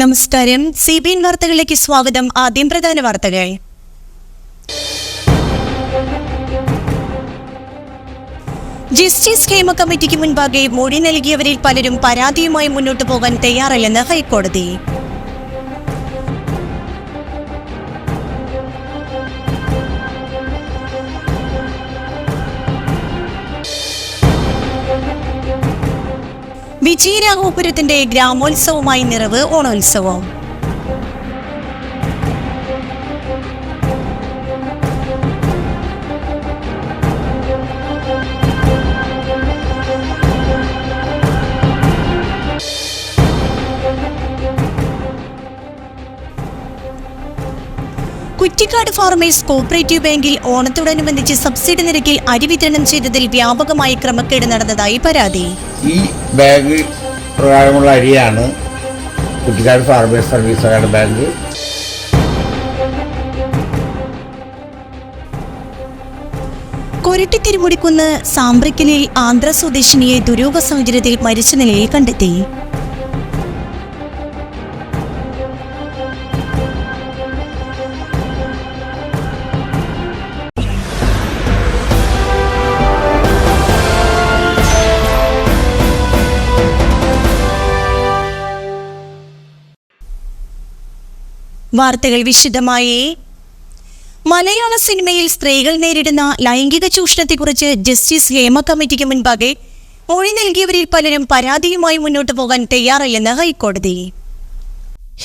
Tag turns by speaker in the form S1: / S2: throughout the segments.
S1: നമസ്കാരം. C B N വാർത്തകളിലേക്ക് സ്വാഗതം. ആദ്യം പ്രധാന വാർത്തകൾ. ജസ്റ്റിസ് ക്ഷേമ കമ്മിറ്റിക്ക് മുൻപാകെ മൊഴി നൽകിയവരിൽ പലരും പരാതിയുമായി മുന്നോട്ടു പോകാൻ തയ്യാറല്ലെന്ന് ഹൈക്കോടതി. വിജയരാഘോപുരത്തിന്റെ ഗ്രാമോത്സവമായി നിറവ് ഓണോത്സവം. കുറ്റിക്കാട് ഫാർമേഴ്സ് കോപ്പറേറ്റീവ് ബാങ്കിൽ ഓണത്തോടനുബന്ധിച്ച് സബ്സിഡി നിരക്കിൽ അരി വിതരണം ചെയ്തതിൽ വ്യാപകമായി ക്രമക്കേട് നടന്നതായി പരാതി.
S2: ഈ ബാഗ് പ്രകാരമുള്ള അരിയാണ് Kuttikkad farmers service bank.
S1: Koratty Thirumudikkunnu സാമ്പ്രിക്കലിൽ Andhra സ്വദേശിനിയെ ദുരൂഹ സാഹചര്യത്തിൽ മരിച്ച നിലയിൽ കണ്ടെത്തി. വാർത്തകൾ വിശദമായി. മലയാള സിനിമയിൽ സ്ത്രീകൾ നേരിടുന്ന ലൈംഗിക ചൂഷണത്തെക്കുറിച്ച് ജസ്റ്റിസ് ഹേമ കമ്മിറ്റിക്ക് മുൻപാകെ മൊഴി നൽകിയവരിൽ പലരും പരാതിയുമായി മുന്നോട്ടു പോകാൻ തയ്യാറല്ലെന്ന് ഹൈക്കോടതി.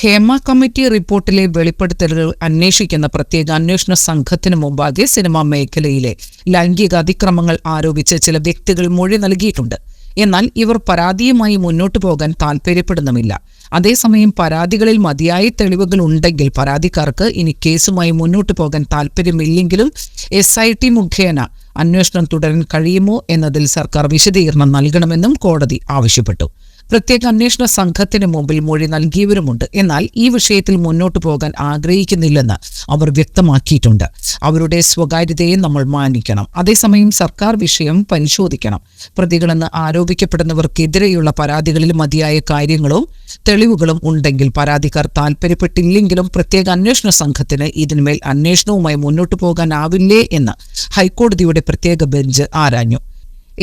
S3: ഹേമ കമ്മിറ്റി റിപ്പോർട്ടിലെ വെളിപ്പെടുത്തലുകൾ അന്വേഷിക്കുന്ന പ്രത്യേക അന്വേഷണ സംഘത്തിന് മുമ്പാകെ സിനിമാ മേഖലയിലെ ലൈംഗിക അതിക്രമങ്ങൾ ആരോപിച്ച് ചില വ്യക്തികൾ മൊഴി നൽകിയിട്ടുണ്ട്. എന്നാൽ ഇവർ പരാതിയുമായി മുന്നോട്ടു പോകാൻ താൽപ്പര്യപ്പെടുന്നുമില്ല അതേസമയം പരാതികളിൽ മതിയായ തെളിവുകൾ ഉണ്ടെങ്കിൽ പരാതിക്കാർക്ക് ഇനി കേസുമായി മുന്നോട്ടു പോകാൻ താൽപ്പര്യമില്ലെങ്കിലും എസ് ഐ ടി മുഖേന അന്വേഷണം തുടരാൻ കഴിയുമോ എന്നതിൽ സർക്കാർ വിശദീകരണം നൽകണമെന്നും കോടതി ആവശ്യപ്പെട്ടു. പ്രത്യേക അന്വേഷണ സംഘത്തിന് മുമ്പിൽ മൊഴി നൽകിയവരുമുണ്ട്. എന്നാൽ ഈ വിഷയത്തിൽ മുന്നോട്ടു പോകാൻ ആഗ്രഹിക്കുന്നില്ലെന്ന് അവർ വ്യക്തമാക്കിയിട്ടുണ്ട്. അവരുടെ സ്വകാര്യതയെ നമ്മൾ മാനിക്കണം. അതേസമയം സർക്കാർ വിഷയം പരിശോധിക്കണം. പ്രതികളെന്ന് ആരോപിക്കപ്പെടുന്നവർക്കെതിരെയുള്ള പരാതികളിൽ മതിയായ കാര്യങ്ങളും തെളിവുകളും ഉണ്ടെങ്കിൽ പരാതിക്കാർ താൽപ്പര്യപ്പെട്ടില്ലെങ്കിലും പ്രത്യേക അന്വേഷണ സംഘത്തിന് ഇതിന്മേൽ അന്വേഷണവുമായി മുന്നോട്ടു പോകാനാവില്ലേ എന്ന് ഹൈക്കോടതിയുടെ പ്രത്യേക ബെഞ്ച് ആരാഞ്ഞു.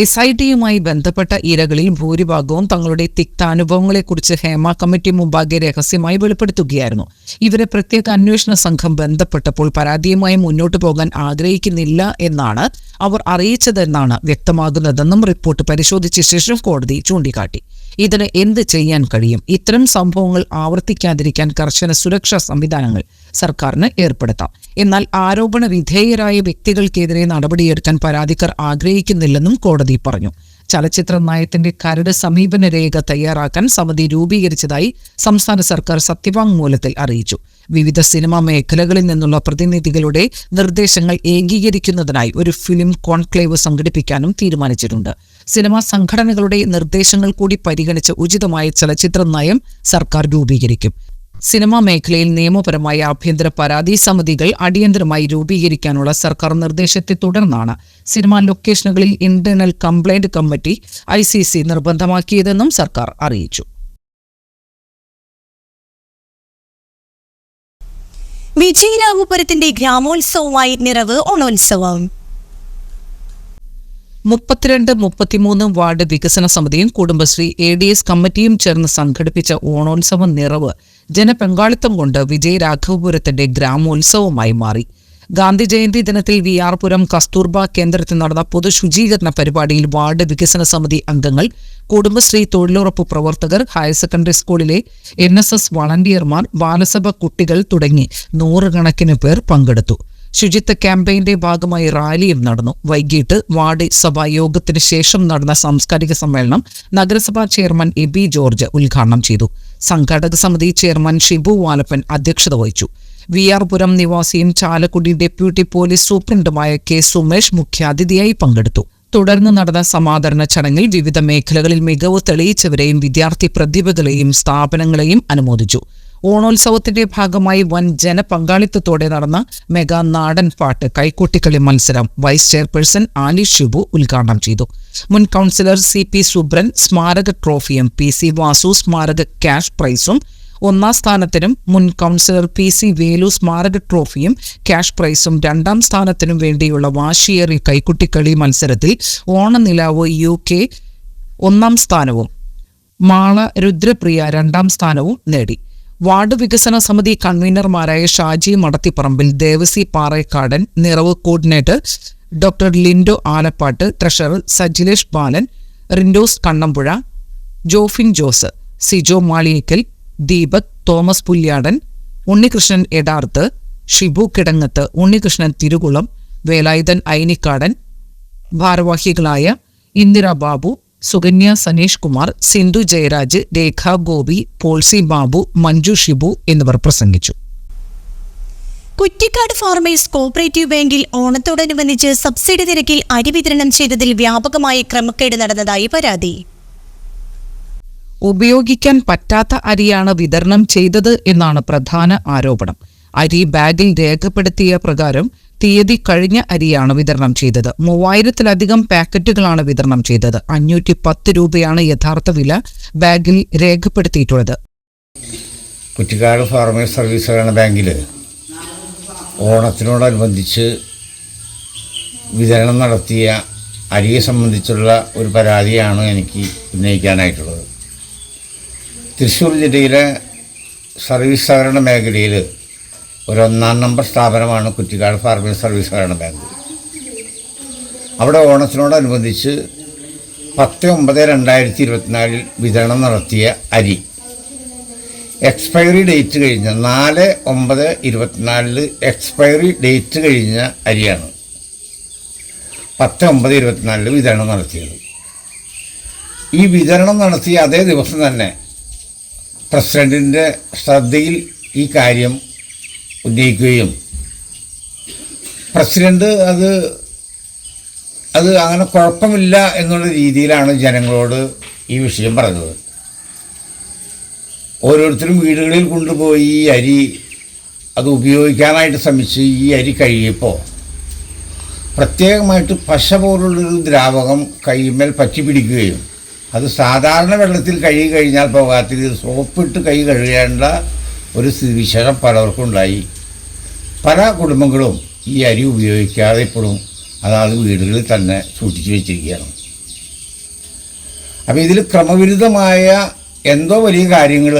S3: എസ് ഐ ടിയുമായി ബന്ധപ്പെട്ട ഇരകളിൽ ഭൂരിഭാഗവും തങ്ങളുടെ തിക്താനുഭവങ്ങളെക്കുറിച്ച് ഹേമ കമ്മിറ്റി മുമ്പാകെ രഹസ്യമായി വെളിപ്പെടുത്തുകയായിരുന്നു. ഇവരെ പ്രത്യേക അന്വേഷണ സംഘം ബന്ധപ്പെട്ടപ്പോൾ പരാതിയുമായി മുന്നോട്ടു പോകാൻ ആഗ്രഹിക്കുന്നില്ല എന്നാണ് അവർ അറിയിച്ചതെന്നാണ് വ്യക്തമാകുന്നതെന്നും റിപ്പോർട്ട് പരിശോധിച്ച ശേഷം കോടതി ചൂണ്ടിക്കാട്ടി. ഇതിന് എന്ത് ചെയ്യാൻ കഴിയും? ഇത്തരം സംഭവങ്ങൾ ആവർത്തിക്കാതിരിക്കാൻ കർശന സുരക്ഷാ സംവിധാനങ്ങൾ സർക്കാരിന് ഏർപ്പെടുത്താം. എന്നാൽ ആരോപണ വിധേയരായ വ്യക്തികൾക്കെതിരെ നടപടിയെടുക്കാൻ പരാതിക്കാർ ആഗ്രഹിക്കുന്നില്ലെന്നും കോടതി പറഞ്ഞു. ചലച്ചിത്ര നയത്തിന്റെ കരട് സമീപന രേഖ തയ്യാറാക്കാൻ സമിതി രൂപീകരിച്ചതായി സംസ്ഥാന സർക്കാർ സത്യവാങ്മൂലത്തിൽ അറിയിച്ചു. വിവിധ സിനിമാ മേഖലകളിൽ നിന്നുള്ള പ്രതിനിധികളുടെ നിർദ്ദേശങ്ങൾ ഏകീകരിക്കുന്നതിനായി ഒരു ഫിലിം കോൺക്ലേവ് സംഘടിപ്പിക്കാനും തീരുമാനിച്ചിട്ടുണ്ട്. സിനിമാ സംഘടനകളുടെ നിർദ്ദേശങ്ങൾ കൂടി പരിഗണിച്ച് ഉചിതമായ ചലച്ചിത്ര നയം സർക്കാർ രൂപീകരിക്കും. സിനിമാ മേഖലയിൽ നിയമപരമായ ആഭ്യന്തര പരാതി സമിതികൾ അടിയന്തരമായി രൂപീകരിക്കാനുള്ള സർക്കാർ നിർദ്ദേശത്തെ തുടർന്നാണ് സിനിമാ ലൊക്കേഷനുകളിൽ ഇന്റേണൽ കംപ്ലൈന്റ് കമ്മിറ്റി ഐ നിർബന്ധമാക്കിയതെന്നും സർക്കാർ അറിയിച്ചു.
S1: വിജയരാഘോപുരത്തിന്റെ ഗ്രാമോത്സവമായി നിറവ് ഓണോത്സവം.
S3: മുപ്പത്തിരണ്ട് മുപ്പത്തിമൂന്ന് വാർഡ് വികസന സമിതിയും കുടുംബശ്രീ എ ഡി എസ് കമ്മിറ്റിയും ചേർന്ന് സംഘടിപ്പിച്ച ഓണോത്സവ നിറവ് ജനപങ്കാളിത്തം കൊണ്ട് വിജയരാഘവപുരത്തിന്റെ ഗ്രാമോത്സവമായി മാറി. ഗാന്ധി ജയന്തി ദിനത്തിൽ വി ആർ പുരം കസ്തൂർബ കേന്ദ്രത്തിൽ നടന്ന പൊതുശുചീകരണ പരിപാടിയിൽ വാർഡ് വികസന സമിതി അംഗങ്ങൾ കുടുംബശ്രീ തൊഴിലുറപ്പ് പ്രവർത്തകർ ഹയർ സെക്കൻഡറി സ്കൂളിലെ എൻ എസ് എസ് വളണ്ടിയർമാർ ബാലസഭ കുട്ടികൾ തുടങ്ങി നൂറുകണക്കിന് പേർ പങ്കെടുത്തു. ശുചിത്വ ക്യാമ്പയിന്റെ ഭാഗമായി റാലിയും നടന്നു. വൈകിട്ട് വാർഡ് സഭാ യോഗത്തിന് ശേഷം നടന്ന സാംസ്കാരിക സമ്മേളനം നഗരസഭാ ചെയർമാൻ എ ബി ജോർജ് ഉദ്ഘാടനം ചെയ്തു. സംഘാടക സമിതി ചെയർമാൻ ഷിബു വാലപ്പൻ അധ്യക്ഷത വഹിച്ചു. വി ആർ പുരം നിവാസിയും ചാലക്കുടി ഡെപ്യൂട്ടി പോലീസ് സൂപ്രണ്ടുമായ കെ സുമേഷ് മുഖ്യാതിഥിയായി പങ്കെടുത്തു. തുടർന്ന് നടന്ന സമാദരണ ചടങ്ങിൽ വിവിധ മേഖലകളിൽ മികവ് തെളിയിച്ചവരെയും വിദ്യാർത്ഥി പ്രതിഭകളെയും സ്ഥാപനങ്ങളെയും അനുമോദിച്ചു. ഓണോത്സവത്തിന്റെ ഭാഗമായി വൻ ജനപങ്കാളിത്തത്തോടെ നടന്ന മെഗാ നാടൻ പാട്ട് കൈക്കൂട്ടിക്കളി മത്സരം വൈസ് ചെയർപേഴ്സൺ ആലി ഷിബു ഉദ്ഘാടനം ചെയ്തു. മുൻ കൗൺസിലർ സി പി സുബ്രൻ സ്മാരക ട്രോഫിയും പി സി വാസു സ്മാരക ക്യാഷ് പ്രൈസും ഒന്നാം സ്ഥാനത്തിനും മുൻ കൗൺസിലർ പി സി വേലു സ്മാരക ട്രോഫിയും ക്യാഷ് പ്രൈസും രണ്ടാം സ്ഥാനത്തിനും വേണ്ടിയുള്ള വാശിയേറിയ കൈക്കുട്ടിക്കളി മത്സരത്തിൽ ഓണനിലാവ് യു കെ ഒന്നാം സ്ഥാനവും മാള രുദ്രപ്രിയ രണ്ടാം സ്ഥാനവും നേടി. വാർഡ് വികസന സമിതി കൺവീനർമാരായ Shaji Madathiparambil Devasi Parekkadan Niravu coordinator doctor Lindo Alappatt treasurer Sajilesh Balan Rindos Kannampuzha Jofin Jose Sijo Maliyekkal Deepak Thomas Pulyadan Unnikrishnan Edarth Shibu Kidangath Unnikrishnan Thirukulam Velayudhan Ainikkadan ഭാരവാഹികളായ ഇന്ദിര ബാബു സുകന്യ സനീഷ് കുമാർ സിന്ധു ജയരാജ് രേഖ ഗോപി പോൾസി ബാബു മഞ്ജു ഷിബു എന്നിവർ പ്രസംഗിച്ചു.
S1: കുറ്റിക്കാട് ഫാർമേഴ്സ് കോഓപ്പറേറ്റീവ് ബാങ്കിൽ ഓണത്തോടനുബന്ധിച്ച് subsidy നിരക്കിൽ അരി വിതരണം ചെയ്തതിൽ വ്യാപകമായ ക്രമക്കേട് നടന്നതായി പരാതി.
S3: ഉപയോഗിക്കാൻ പറ്റാത്ത അരിയാണ് വിതരണം ചെയ്തത് എന്നാണ് പ്രധാന ആരോപണം. അരി ബാഗിൽ രേഖപ്പെടുത്തിയ പ്രകാരം തീയതി കഴിഞ്ഞ അരിയാണ് വിതരണം ചെയ്തത്. മൂവായിരത്തിലധികം പാക്കറ്റുകളാണ് വിതരണം ചെയ്തത്. അഞ്ഞൂറ്റി പത്ത് രൂപയാണ് യഥാർത്ഥ വില ബാഗിൽ രേഖപ്പെടുത്തിയിട്ടുള്ളത്.
S2: കുറ്റിക്കാട് ഫാർമേഴ്സ് സർവീസ് ബാങ്കിൽ ഓണത്തിനോടനുബന്ധിച്ച് വിതരണം നടത്തിയ അരിയെ സംബന്ധിച്ചുള്ള ഒരു പരാതിയാണ് എനിക്ക് ഉന്നയിക്കാനായിട്ടുള്ളത്. തൃശ്ശൂർ ജില്ലയിലെ സർവീസ് സഹകരണ മേഖലയിൽ ഒരു ഒന്നാം നമ്പർ സ്ഥാപനമാണ് കുറ്റിക്കാട് ഫാർമേഴ്സ് സർവീസ് സഹകരണ ബാങ്ക്. അവിടെ ഓണത്തിനോടനുബന്ധിച്ച് പത്ത് ഒമ്പത് രണ്ടായിരത്തി ഇരുപത്തിനാലിൽ വിതരണം നടത്തിയ അരി. എക്സ്പയറി ഡേറ്റ് കഴിഞ്ഞ നാല് ഒമ്പത് ഇരുപത്തിനാലിൽ എക്സ്പയറി ഡേറ്റ് കഴിഞ്ഞ അരിയാണ് പത്ത് ഒമ്പത് ഇരുപത്തിനാലിൽ വിതരണം നടത്തിയത്. ഈ വിതരണം നടത്തിയ അതേ ദിവസം തന്നെ പ്രസിഡന്റിന്റെ ശ്രദ്ധയിൽ ഈ കാര്യം ഉന്നയിക്കുകയും. പ്രസിഡന്റ് അത് അത് അങ്ങനെ കുഴപ്പമില്ല എന്നുള്ള രീതിയിലാണ് ജനങ്ങളോട് ഈ വിഷയം പറഞ്ഞത്. ഓരോരുത്തരും വീടുകളിൽ കൊണ്ടുപോയി ഈ അരി അത് ഉപയോഗിക്കാനായിട്ട് ശ്രമിച്ച് ഈ അരി കഴിയപ്പോൾ പ്രത്യേകമായിട്ട് പശ പോലുള്ളൊരു ദ്രാവകം കൈമേൽ പറ്റി പിടിക്കുകയും അത് സാധാരണ വെള്ളത്തിൽ കഴുകി കഴിഞ്ഞാൽ പോകാത്ത ഇത് സോപ്പിട്ട് കൈ കഴുകേണ്ട ഒരു സ്ഥിതിവിശേഷം പലർക്കും ഉണ്ടായി പല കുടുംബങ്ങളും ഈ അരി ഉപയോഗിക്കാതെ ഇപ്പോഴും അതാത് വീടുകളിൽ തന്നെ സൂക്ഷിച്ചു വെച്ചിരിക്കുകയാണ്. അപ്പോൾ ഇതിൽ ക്രമവിരുദ്ധമായ എന്തോ വലിയ കാര്യങ്ങൾ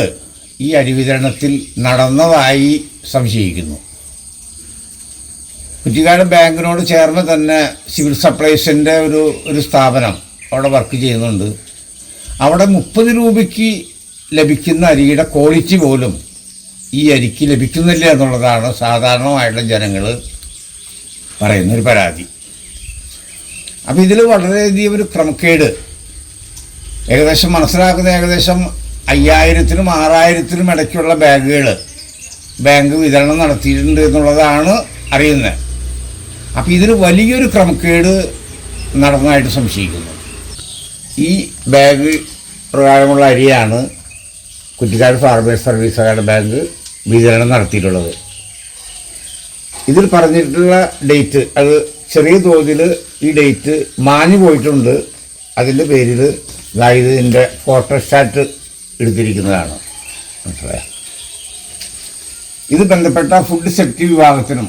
S2: ഈ അരി വിതരണത്തിൽ നടന്നതായി സംശയിക്കുന്നു. കുറ്റിക്കാട് ബാങ്കിനോട് ചേർന്ന് തന്നെ സിവിൽ സപ്ലൈസിന്റെ ഒരു ഒരു സ്ഥാപനം അവിടെ വർക്ക് ചെയ്യുന്നുണ്ട്. അവിടെ മുപ്പത് രൂപയ്ക്ക് ലഭിക്കുന്ന അരിയുടെ ക്വാളിറ്റി പോലും ഈ അരിക്ക് ലഭിക്കുന്നില്ല എന്നുള്ളതാണ് സാധാരണമായിട്ടുള്ള ജനങ്ങൾ പറയുന്നൊരു പരാതി. അപ്പോൾ ഇതിൽ വളരെയധികം ഒരു ക്രമക്കേട്. ഏകദേശം മനസ്സിലാക്കുന്ന ഏകദേശം അയ്യായിരത്തിനും ആറായിരത്തിനും ഇടയ്ക്കുള്ള ബാഗുകൾ ബാങ്ക് വിതരണം നടത്തിയിട്ടുണ്ട് എന്നുള്ളതാണ് അറിയുന്നത്. അപ്പോൾ ഇതിൽ വലിയൊരു ക്രമക്കേട് നടന്നതായിട്ട് സംശയിക്കുന്നു. ഈ ബാഗ് പ്രകാരമുള്ള അരിയാണ് കുറ്റിക്കാട് ഫാർമേഴ്സ് സർവീസുകാരുടെ ബാങ്ക് വിതരണം നടത്തിയിട്ടുള്ളത്. ഇതിൽ പറഞ്ഞിട്ടുള്ള ഡേറ്റ് അത് ചെറിയ തോതിൽ ഈ ഡേറ്റ് മാഞ്ഞു പോയിട്ടുണ്ട്. അതിന്റെ പേരിൽ അതായത് ഇതിന്റെ ഫോട്ടോസ്റ്റാറ്റ് എടുത്തിരിക്കുന്നതാണ്. ഇത് ബന്ധപ്പെട്ട ഫുഡ് സേഫ്റ്റി വിഭാഗത്തിനും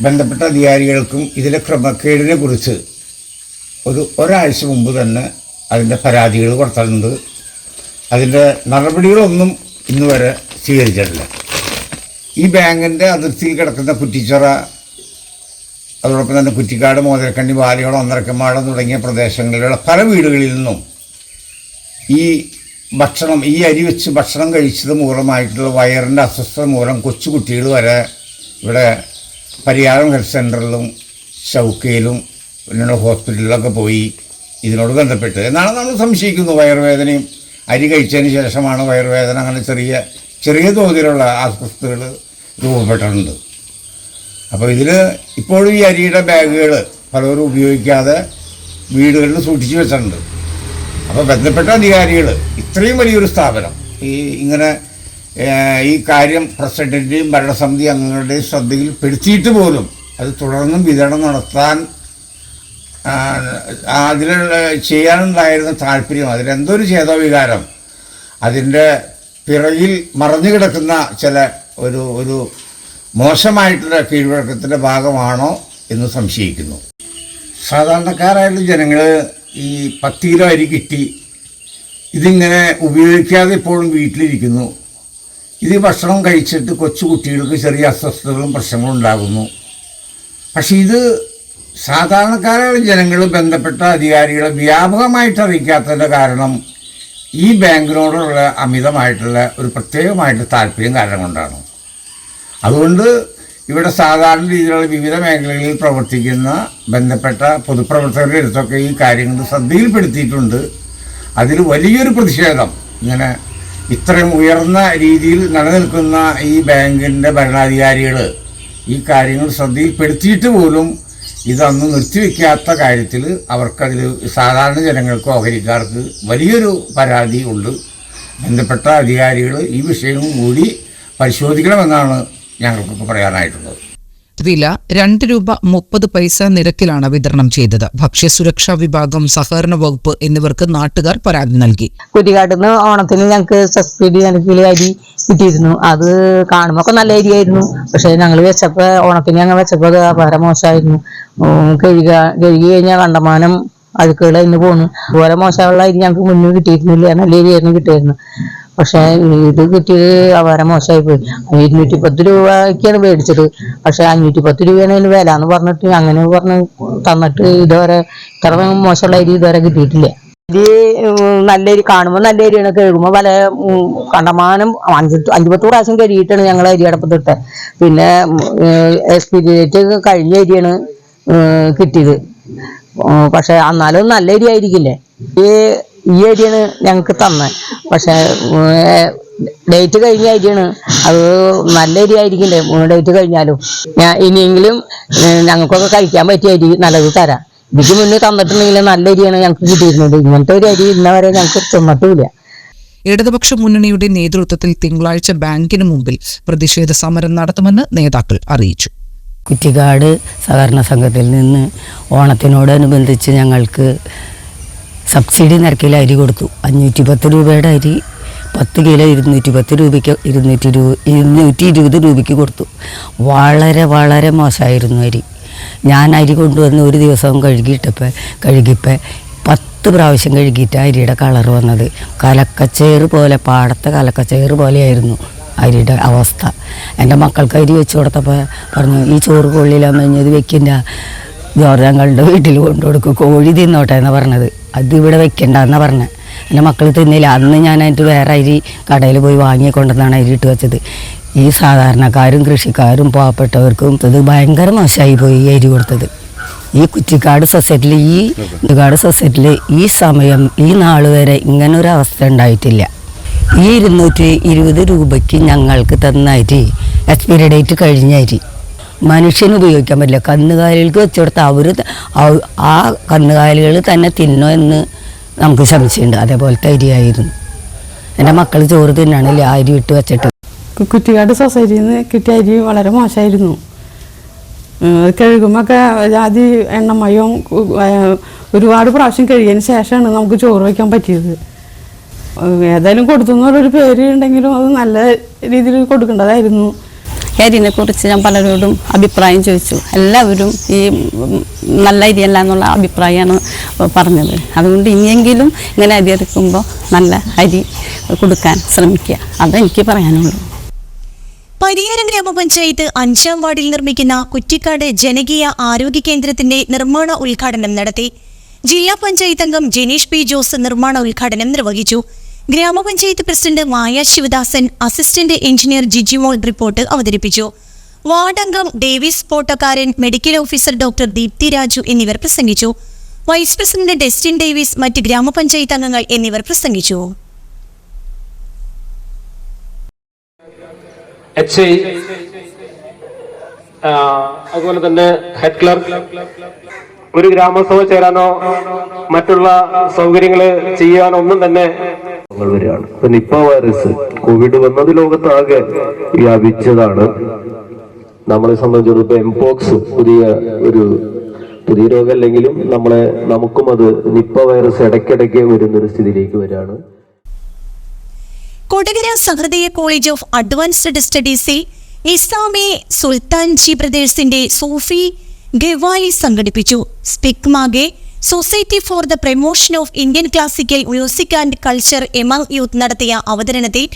S2: ബന്ധപ്പെട്ട അധികാരികൾക്കും ഇതിലെ ക്രമക്കേടിനെ കുറിച്ച് ഒരു ഒരാഴ്ച മുമ്പ് തന്നെ അതിന്റെ പരാതികൾ കൊടുത്തിട്ടുണ്ട്. അതിന്റെ നടപടികളൊന്നും ഇന്ന് വരെ സ്വീകരിച്ചിട്ടില്ല. ഈ ബാങ്കിന്റെ അതിർത്തിയിൽ കിടക്കുന്ന കുറ്റിച്ചിറ അതോടൊപ്പം തന്നെ കുറ്റിക്കാട് മോതിരക്കണ്ണി ബാലിയോളം ഒന്നരക്കമാടം തുടങ്ങിയ പ്രദേശങ്ങളിലുള്ള പല വീടുകളിൽ നിന്നും ഈ ഭക്ഷണം ഈ അരി വെച്ച് ഭക്ഷണം കഴിച്ചത് മൂലമായിട്ടുള്ള വയറിന്റെ അസ്വസ്ഥത മൂലം കൊച്ചുകുട്ടികൾ വരെ ഇവിടെ പരിയാരം ഹെൽത്ത് സെന്ററിലും ചൗക്കയിലും പിന്നെയുള്ള ഹോസ്പിറ്റലിലൊക്കെ പോയി ഇതിനോട് ബന്ധപ്പെട്ട്. എന്നാണ് നമ്മൾ സംശയിക്കുന്നു വയറുവേദനയും അരി കഴിച്ചതിന് ശേഷമാണ് വയറുവേദന അങ്ങനെ ചെറിയ ചെറിയ തോതിലുള്ള അസ്വസ്ഥതകൾ രൂപപ്പെട്ടിട്ടുണ്ട്. അപ്പോൾ ഇതിൽ ഇപ്പോഴും ഈ അരിയുടെ ബാഗുകൾ പലവരും ഉപയോഗിക്കാതെ വീടുകളിൽ സൂക്ഷിച്ചു വെച്ചിട്ടുണ്ട്. അപ്പോൾ ബന്ധപ്പെട്ട അധികാരികൾ ഇത്രയും വലിയൊരു സ്ഥാപനം ഈ ഇങ്ങനെ ഈ കാര്യം പ്രസിഡന്റിന്റെയും ഭരണസമിതി അംഗങ്ങളുടെയും ശ്രദ്ധയിൽ പെടുത്തിയിട്ട് പോലും അത് തുടർന്നും വിതരണം നടത്താൻ അതിലുള്ള ചെയ്യാനുണ്ടായിരുന്ന താല്പര്യം അതിലെന്തൊരു ചേതോവികാരം? അതിന്റെ പിറകിൽ മറഞ്ഞു കിടക്കുന്ന ചില ഒരു ഒരു മോശമായിട്ടുള്ള കീഴ്വഴക്കത്തിന്റെ ഭാഗമാണോ എന്ന് സംശയിക്കുന്നു. സാധാരണക്കാരായുള്ള ജനങ്ങൾ ഈ പത്ത് കിലോ അരി കിട്ടി ഇതിങ്ങനെ ഉപയോഗിക്കാതെ ഇപ്പോഴും വീട്ടിലിരിക്കുന്നു. ഇത് ഭക്ഷണം കഴിച്ചിട്ട് കൊച്ചു കുട്ടികൾക്ക് ചെറിയ അസ്വസ്ഥതകളും പ്രശ്നങ്ങളും ഉണ്ടാകുന്നു. പക്ഷേ ഇത് സാധാരണക്കാരായ ജനങ്ങളും ബന്ധപ്പെട്ട അധികാരികളെ വ്യാപകമായിട്ട് അറിയിക്കാത്തതിന്റെ കാരണം ഈ ബാങ്കിനോടുള്ള അമിതമായിട്ടുള്ള ഒരു പ്രത്യേകമായിട്ട് താല്പര്യം കാരണം കൊണ്ടാണ്. അതുകൊണ്ട് ഇവിടെ സാധാരണ രീതിയിലുള്ള വിവിധ മേഖലകളിൽ പ്രവർത്തിക്കുന്ന ബന്ധപ്പെട്ട പൊതുപ്രവർത്തകരുടെ അടുത്തൊക്കെ ഈ കാര്യങ്ങൾ ശ്രദ്ധയിൽപ്പെടുത്തിയിട്ടുണ്ട്. അതിൽ വലിയൊരു പ്രതിഷേധം. ഇങ്ങനെ ഇത്രയും ഉയർന്ന രീതിയിൽ നിലനിൽക്കുന്ന ഈ ബാങ്കിന്റെ ഭരണാധികാരികൾ ഈ കാര്യങ്ങൾ ശ്രദ്ധയിൽപ്പെടുത്തിയിട്ട് പോലും ഇതന്ന് നിർത്തിവെക്കാത്ത കാര്യത്തിൽ അവർക്കതിൽ സാധാരണ ജനങ്ങൾക്കോ ഓഹരിക്കാർക്ക് വലിയൊരു പരാതി ഉണ്ട് ബന്ധപ്പെട്ട അധികാരികൾ ഈ വിഷയവും കൂടി പരിശോധിക്കണമെന്നാണ് ഞങ്ങൾക്കൊക്കെ പറയാനായിട്ടുള്ളത്.
S3: വില രണ്ട് രൂപ മുപ്പത് പൈസ നിരക്കിലാണ് വിതരണം ചെയ്തത്. ഭക്ഷ്യസുരക്ഷാ വിഭാഗം സഹകരണ വകുപ്പ് എന്നിവർക്ക് നാട്ടുകാർ പരാതി നൽകി.
S4: കുറ്റിക്കാട്ടിന്ന് ഓണത്തിന് ഞങ്ങൾക്ക് സബ്സിഡി നിരക്കിൽ അരി കിട്ടിയിരുന്നു. അത് കാണുമ്പോ ഒക്കെ നല്ല ഏരിയ ആയിരുന്നു. പക്ഷെ ഞങ്ങൾ വെച്ചപ്പോ ഓണത്തിന് ഞങ്ങൾ വെച്ചപ്പോ അത് വളരെ മോശമായിരുന്നു. കഴുകുക കഴുകി കഴിഞ്ഞാൽ കണ്ടമാനം അഴുക്കുകൾ ഇന്ന് പോന്നു. അതുപോലെ മോശമുള്ള അരി ഞങ്ങൾക്ക് മുന്നേ കിട്ടിയിരുന്നില്ല. നല്ല അരിയായിരുന്നു കിട്ടിയിരുന്നു പക്ഷെ ഇത് കിട്ടിയത് വളരെ മോശമായി പോയി. ഇരുന്നൂറ്റി പത്ത് രൂപയ്ക്കാണ് മേടിച്ചത്. പക്ഷെ അഞ്ഞൂറ്റി പത്ത് രൂപയാണ് അതിന് വില എന്ന് പറഞ്ഞിട്ട് അങ്ങനെ പറഞ്ഞ് തന്നിട്ട് ഇതുവരെ ഇത്ര മോശമുള്ള അരി ഇതുവരെ കിട്ടിയിട്ടില്ല. അരി കാണുമ്പോ നല്ല അരി കാണുമ്പോൾ നല്ല അരിയാണ് കഴുകുമ്പോൾ പല കണ്ടമാനം അഞ്ച് അഞ്ചു പത്ത് പ്രാവശ്യം കഴുകിയിട്ടാണ് ഞങ്ങൾ അരി അടപ്പത്തിട്ട് പിന്നെ എക്സ്പീരി ഡേറ്റ് കഴിഞ്ഞ അരിയാണ് കിട്ടിയത്. പക്ഷെ എന്നാലും നല്ല അരി ആയിരിക്കില്ലേ? ഈ ഈ അരിയാണ് ഞങ്ങൾക്ക് തന്നെ. പക്ഷെ ഡേറ്റ് കഴിഞ്ഞ അരിയാണ് അത് നല്ല അരി ആയിരിക്കില്ലേ? ഡേറ്റ് കഴിഞ്ഞാലും. ഇനിയെങ്കിലും ഞങ്ങൾക്കൊക്കെ കഴിക്കാൻ പറ്റിയ അരി നല്ലത് തരാം. ഇതിക്ക് മുന്നേ തന്നിട്ടുണ്ടെങ്കിൽ നല്ല അരിയാണ് ഞങ്ങൾക്ക് കിട്ടിയിരുന്നത്. ഇങ്ങനത്തെ ഒരു അരി ഇന്നവരെ ഞങ്ങൾക്ക് തിന്നിട്ടുമില്ല
S3: ഇടതുപക്ഷ മുന്നണിയുടെ നേതൃത്വത്തിൽ തിങ്കളാഴ്ച ബാങ്കിന് മുമ്പിൽ പ്രതിഷേധ സമരം നടത്തുമെന്ന് നേതാക്കൾ അറിയിച്ചു.
S5: കുറ്റിക്കാട് സഹകരണ സംഘത്തിൽ നിന്ന് ഓണത്തിനോടനുബന്ധിച്ച് ഞങ്ങൾക്ക് സബ്സിഡി നിരക്കിൽ അരി കൊടുത്തു. അഞ്ഞൂറ്റി പത്ത് രൂപയുടെ അരി പത്ത് കിലോ ഇരുന്നൂറ്റി പത്ത് രൂപയ്ക്ക് ഇരുന്നൂറ്റി രൂപ ഇരുന്നൂറ്റി ഇരുപത് രൂപയ്ക്ക് കൊടുത്തു. വളരെ വളരെ മോശമായിരുന്നു അരി. ഞാൻ അരി കൊണ്ടുവന്ന് ഒരു ദിവസം കഴുകിയിട്ടപ്പോൾ കഴുകിയപ്പോൾ പത്ത് പ്രാവശ്യം കഴുകിയിട്ട് അരിയുടെ കളർ വന്നത്. കലക്കച്ചേറ് പോലെ പാടത്തെ കലക്കച്ചേറ് പോലെയായിരുന്നു അരിയുടെ അവസ്ഥ. എന്റെ മക്കൾക്ക് അരി വെച്ച് കൊടുത്തപ്പോൾ പറഞ്ഞു ഈ ചോറ് കൊള്ളിലാന്ന് ഇത് വെക്കില്ല ജോർജങ്ങളുടെ വീട്ടിൽ കൊണ്ടു കൊടുക്കും. കോഴി തിന്നോട്ടെ എന്ന് പറഞ്ഞത്. അത് ഇവിടെ വെക്കണ്ട എന്നാണ് പറഞ്ഞത് എന്റെ മക്കൾ തിന്നില്ല. അന്ന് ഞാൻ അതിന്റെ വേറെ അരി കടയിൽ പോയി വാങ്ങി കൊണ്ടുവന്നാണ് അരി ഇട്ട് വെച്ചത്. ഈ സാധാരണക്കാരും കൃഷിക്കാരും പാവപ്പെട്ടവർക്കും ഇത് ഭയങ്കര മോശമായി പോയി എരി കൊടുത്തത്. ഈ കുറ്റിക്കാട് സൊസൈറ്റിയിൽ ഈ കുറ്റിക്കാട് സൊസൈറ്റിയിൽ ഈ സമയം ഈ നാൾ വരെ ഇങ്ങനെ ഒരു അവസ്ഥ ഉണ്ടായിട്ടില്ല. ഈ ഇരുന്നൂറ്റി ഇരുപത് രൂപയ്ക്ക് ഞങ്ങൾക്ക് തന്ന അരി എക്സ്പയറി ഡേറ്റ് കഴിഞ്ഞ അരി. മനുഷ്യന് ഉപയോഗിക്കാൻ പറ്റില്ല. കന്നുകാലികൾക്ക് വെച്ച് കൊടുത്ത അവർ ആ കന്നുകാലികൾ തന്നെ തിന്നോ എന്ന് നമുക്ക് സംശയമുണ്ട്. അതേപോലത്തെ അരിയായിരുന്നു. എന്റെ മക്കൾ ചോറ് തിന്നാണില്ല അരി ഇട്ട് വെച്ചിട്ട്.
S6: കുറ്റിക്കാട് സൊസൈറ്റിയിൽ നിന്ന് കിട്ടിയ അരി വളരെ മോശമായിരുന്നു കഴുകുമ്പോൾ ഒക്കെ ജാതി എണ്ണമയവും ഒരുപാട് പ്രാവശ്യം കഴുകിയതിന് ശേഷമാണ് നമുക്ക് ചോറ് വയ്ക്കാൻ പറ്റിയത്. ഏതായാലും കൊടുത്തു എന്നുള്ളൊരു പേര് ഉണ്ടെങ്കിലും അത് നല്ല രീതിയിൽ കൊടുക്കേണ്ടതായിരുന്നു.
S7: ഈ അരിനെ കുറിച്ച് ഞാൻ പലരോടും അഭിപ്രായം ചോദിച്ചു. എല്ലാവരും ഈ നല്ല അരിയല്ല എന്നുള്ള അഭിപ്രായമാണ് പറഞ്ഞത്. അതുകൊണ്ട് ഇനിയെങ്കിലും ഇങ്ങനെ അരി എടുക്കുമ്പോൾ നല്ല അരി കൊടുക്കാൻ ശ്രമിക്കുക. അതെനിക്ക് പറയാനുള്ളൂ.
S1: പരിയാരം ഗ്രാമപഞ്ചായത്ത് അഞ്ചാം വാർഡിൽ നിർമ്മിക്കുന്ന കുറ്റിക്കാട് ജനകീയ ആരോഗ്യ കേന്ദ്രത്തിന്റെ നിർമ്മാണ ഉദ്ഘാടനം നടത്തി ജില്ലാ പഞ്ചായത്ത് അംഗം ജനീഷ് പി ജോസ് നിർമ്മാണ ഉദ്ഘാടനം നിർവഹിച്ചു. ഗ്രാമപഞ്ചായത്ത് president Maya Sivadasan assistant engineer Jijimol report അവതരിപ്പിച്ചു. വാർഡ് അംഗം Davis Pottakkaran medical officer doctor Deepthi Raju എന്നിവർ പ്രസംഗിച്ചു. വൈസ് പ്രസിഡന്റ് ഡെസ്റ്റിൻ ഡേവിസ് മറ്റ് ഗ്രാമപഞ്ചായത്ത് അംഗങ്ങൾ എന്നിവർ പ്രസംഗിച്ചു.
S8: എച്ച് ഐ അതുപോലെ തന്നെ ഹെഡ് ക്ലർക്ക് ഒരു ഗ്രാമസഭ ചേരാനോ മറ്റുള്ള സൗകര്യങ്ങൾ ചെയ്യാനോ ഒന്നും തന്നെ
S9: നിപ്പ വൈറസ് കോവിഡ് വന്നത് ലോകത്താകെ വ്യാപിച്ചതാണ്. നമ്മളെ സംബന്ധിച്ചിടത്തോളം ഇപ്പൊ എംപോക്സ് പുതിയ ഒരു പുതിയ രോഗമല്ലെങ്കിലും നമ്മളെ നമുക്കും അത് നിപ്പ വൈറസ് ഇടയ്ക്കിടയ്ക്ക് വരുന്നൊരു സ്ഥിതിയിലേക്ക് വരികയാണ്.
S1: Kodakara Sahrdaya college of advanced സ്റ്റഡീസിൽ Islami Sultanji ബ്രദേഴ്സിന്റെ സൂഫി ഗവാലി സംഘടിപ്പിച്ചു. SPIC MACAY society for the promotion of Indian classical music and culture among youth നടത്തിയ അവതരണത്തിൽ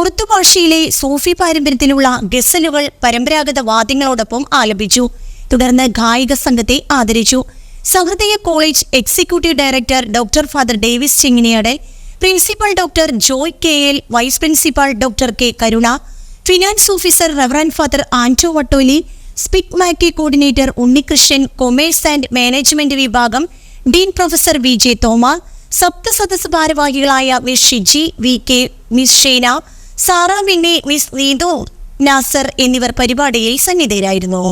S1: ഉറുത്തുഭാഷയിലെ സൂഫി പാരമ്പര്യത്തിലുള്ള ഗസലുകൾ പരമ്പരാഗത വാദ്യങ്ങളോടൊപ്പം ആലപിച്ചു. തുടർന്ന് ഗായിക സംഘത്തെ ആദരിച്ചു. Sahrdaya college executive director doctor father Davis ചിങ്ങിനിയുടെ principal doctor Joy K L vice principal doctor K Karuna finance officer reverend father Anto Vattoli SPIC MACAY coordinator Unnikrishnan commerce and management വിഭാഗം dean professor V J Thoma Sapthasadas ഭാരവാഹികളായ miss Shiji V K miss Shena Sara Minni miss Neethu Nasar എന്നിവർ പരിപാടിയിൽ സന്നിധരായിരുന്നു.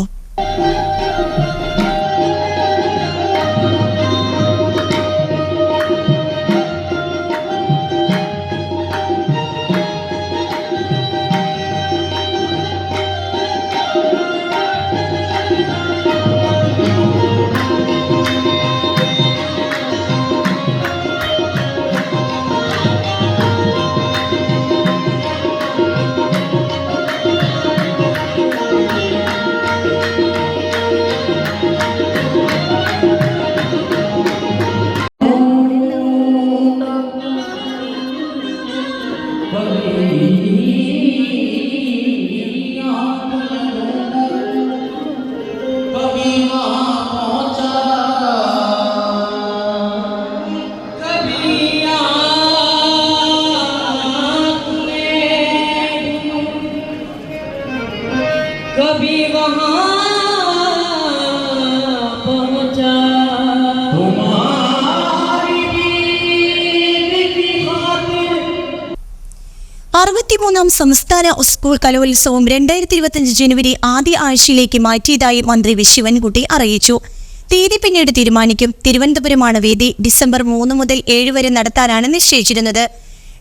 S1: അറുപത്തിമൂന്നാം സംസ്ഥാന school കലോത്സവം രണ്ടായിരത്തി ഇരുപത്തിയഞ്ച് ജനുവരി ആദ്യ ആഴ്ചയിലേക്ക് മാറ്റിയതായി മന്ത്രി വി ശിവൻകുട്ടി അറിയിച്ചു. തീയതി പിന്നീട് തീരുമാനിക്കും. തിരുവനന്തപുരമാണ് വേദി. ഡിസംബർ മൂന്ന് മുതൽ ഏഴ് വരെ നടത്താനാണ് നിശ്ചയിച്ചിരുന്നത്.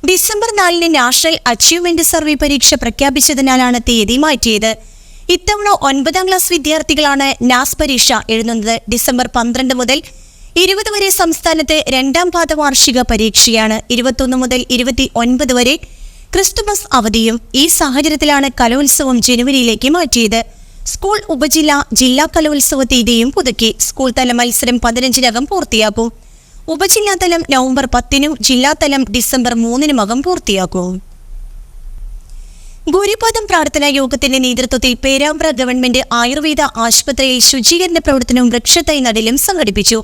S1: ഡിസംബർ നാലിന് നാഷണൽ അച്ചീവ്മെന്റ് സർവേ പരീക്ഷ പ്രഖ്യാപിച്ചതിനാലാണ് തീയതി മാറ്റിയത്. ഇത്തവണ ഒൻപതാം ക്ലാസ് വിദ്യാർത്ഥികളാണ് നാസ് പരീക്ഷ എഴുതുന്നത്. ഡിസംബർ പന്ത്രണ്ട് മുതൽ ഇരുപത് വരെ സംസ്ഥാനത്തെ രണ്ടാം പാദ വാർഷിക പരീക്ഷയാണ്. ഇരുപത്തൊന്ന് മുതൽ ഇരുപത്തി ഒൻപത് വരെ ക്രിസ്തുമസ് അവധിയും ഈ സാഹചര്യത്തിലാണ് കലോത്സവം ജനുവരിയിലേക്ക് മാറ്റിയത്. സ്കൂൾ ഉപജില്ല ജില്ലാ കലോത്സവ തീയതിയും പുതുക്കി സ്കൂൾ തല മത്സരം പതിനഞ്ചിനകം പൂർത്തിയാക്കും. ഉപജില്ലാതലം നവംബർ പത്തിനും ജില്ലാതലം ഡിസംബർ മൂന്നിനുമകം പൂർത്തിയാക്കും. ഗുരുപാദം പ്രാർത്ഥനാ യോഗത്തിന്റെ നേതൃത്വത്തിൽ പേരാമ്പ്ര ഗവൺമെന്റ് ആയുർവേദ ആശുപത്രിയിൽ ശുചീകരണ പ്രവർത്തനവും വൃക്ഷത്തൈ നടലും സംഘടിപ്പിച്ചു.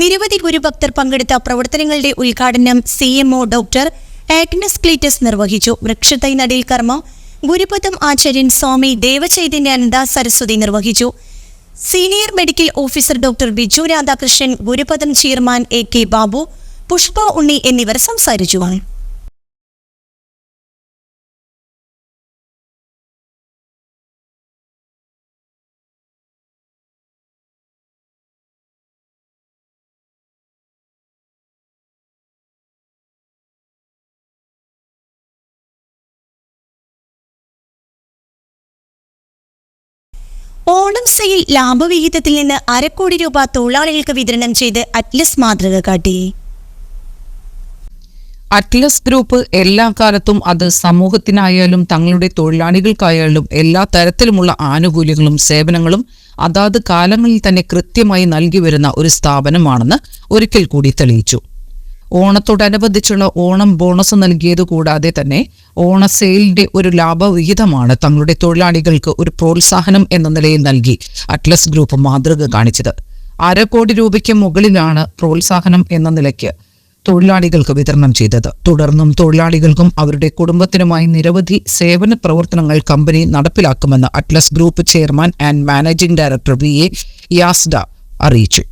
S1: നിരവധി ഗുരുഭക്തർ പങ്കെടുത്ത പ്രവർത്തനങ്ങളുടെ ഉദ്ഘാടനം സി ഡോക്ടർ ആഗ്നസ് ക്ലീറ്റസ് നിർവഹിച്ചു. വൃക്ഷത്തൈ നടീൽ കർമ്മം. ഗുരുപദം ആചാര്യൻ സ്വാമി ദേവചൈതന്യാനന്ദ സരസ്വതി നിർവഹിച്ചു. Senior medical officer doctor Biju Radhakrishnan Gurupadam chairman A K Babu Pushpa Unni എന്നിവർ സംസാരിച്ചു ഓണം സെയിൽ ലാഭവിഹിതത്തിൽ നിന്ന് അരക്കോടി രൂപ തൊഴിലാളികൾക്ക് വിതരണം ചെയ്ത് അറ്റ്ലസ് മാതൃക കാട്ടി.
S3: അറ്റ്ലസ് ഗ്രൂപ്പ് എല്ലാ കാലത്തും അത് സമൂഹത്തിനായാലും തങ്ങളുടെ തൊഴിലാളികൾക്കായാലും എല്ലാ തരത്തിലുമുള്ള ആനുകൂല്യങ്ങളും സേവനങ്ങളും അതാത് കാലങ്ങളിൽ തന്നെ കൃത്യമായി നൽകി വരുന്ന ഒരു സ്ഥാപനമാണെന്ന് ഒരിക്കൽ കൂടി തെളിയിച്ചു. ഓണത്തോടനുബന്ധിച്ചുള്ള ഓണം ബോണസ് നൽകിയത് കൂടാതെ തന്നെ ഓണ സെയിലിന്റെ ഒരു ലാഭവിഹിതമാണ് തങ്ങളുടെ തൊഴിലാളികൾക്ക് ഒരു പ്രോത്സാഹനം എന്ന നിലയിൽ നൽകി അറ്റ്ലസ് ഗ്രൂപ്പ് മാതൃക കാണിച്ചത്. അര കോടി രൂപയ്ക്ക് മുകളിലാണ് പ്രോത്സാഹനം എന്ന നിലയ്ക്ക് തൊഴിലാളികൾക്ക് വിതരണം ചെയ്തത്. തുടർന്നും തൊഴിലാളികൾക്കും അവരുടെ കുടുംബത്തിനുമായി നിരവധി സേവന പ്രവർത്തനങ്ങൾ company നടപ്പിലാക്കുമെന്ന് Atlas group chairman and managing director V A Yasda അറിയിച്ചു.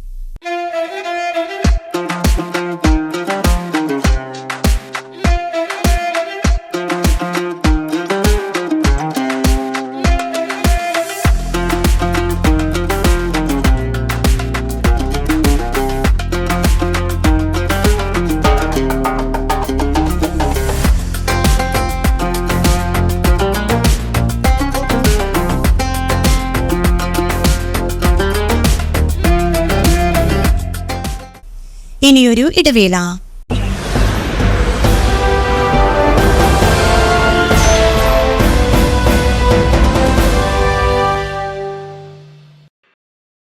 S1: ഇനിയൊരു ഇടവേള